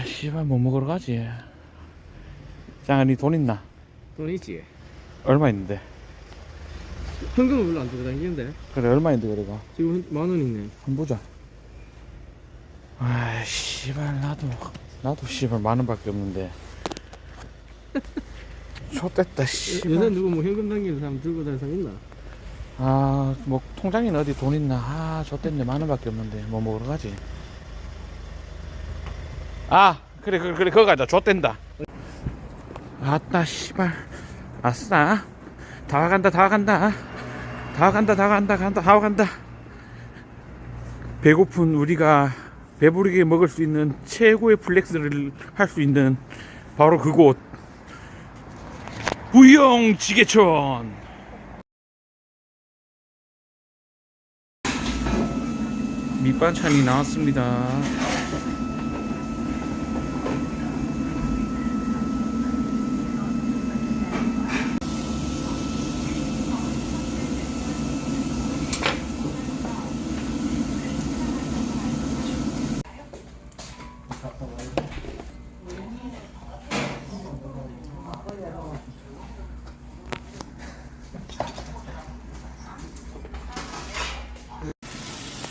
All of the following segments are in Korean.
아, 씨발, 뭐 먹으러 가지? 짱아, 니돈 있나? 돈 있지? 얼마 있는데? 현금은 별로 안 들고 다니는데 그래, 얼마 있는데, 그래가? 지금 만원 있네 한번 보자. 아, 씨발, 나도, 나도 씨발, 만 원밖에 없는데. 좆됐다, 씨발. 요새 누구 뭐 현금 당기는 사람 들고 다니는 사람 있나? 아, 뭐 통장에는 어디 돈 있나? 아, 좆됐네. 만 원밖에 없는데 뭐 먹으러 가지? 아, 그래, 그래, 그래, 그거 가자. 좆된다. 아따, 씨발. 아싸. 다 와간다, 다 와간다. 다 와간다, 다 와간다, 간다, 다 와간다. 배고픈 우리가 배부르게 먹을 수 있는 최고의 플렉스를 할 수 있는 바로 그곳. 부영 지게천. 밑반찬이 나왔습니다.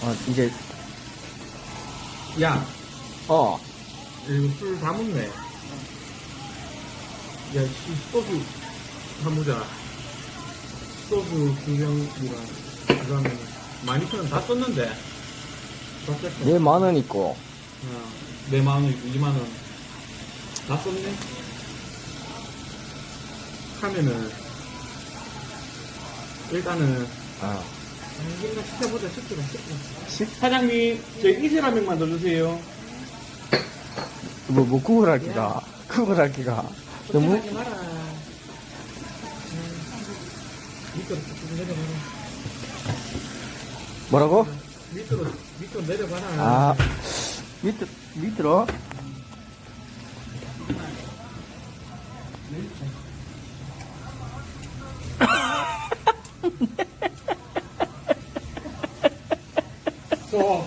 어 이제 야, 어 이거 술다 묻네. 야, 씨, 소주 한 모자. 소주 두 병이랑 그다음에 만 이천 원다 썼는데. 다 썼어. 내 만 원 있고 어, 내만 원, 이만 원. 다 썼네. 하면은 일단은 아 일단 시켜보자, 시켜보자, 시켜보자. 사장님, 저 이슬 한 명만 더 주세요. 뭐, 뭐 구걸할 기가 구걸할 기가 너무 하지 마라. 밑으로 쭉 내려봐라. 뭐라고? 밑으로 밑으로 내려봐라. 아 밑으 밑으로 走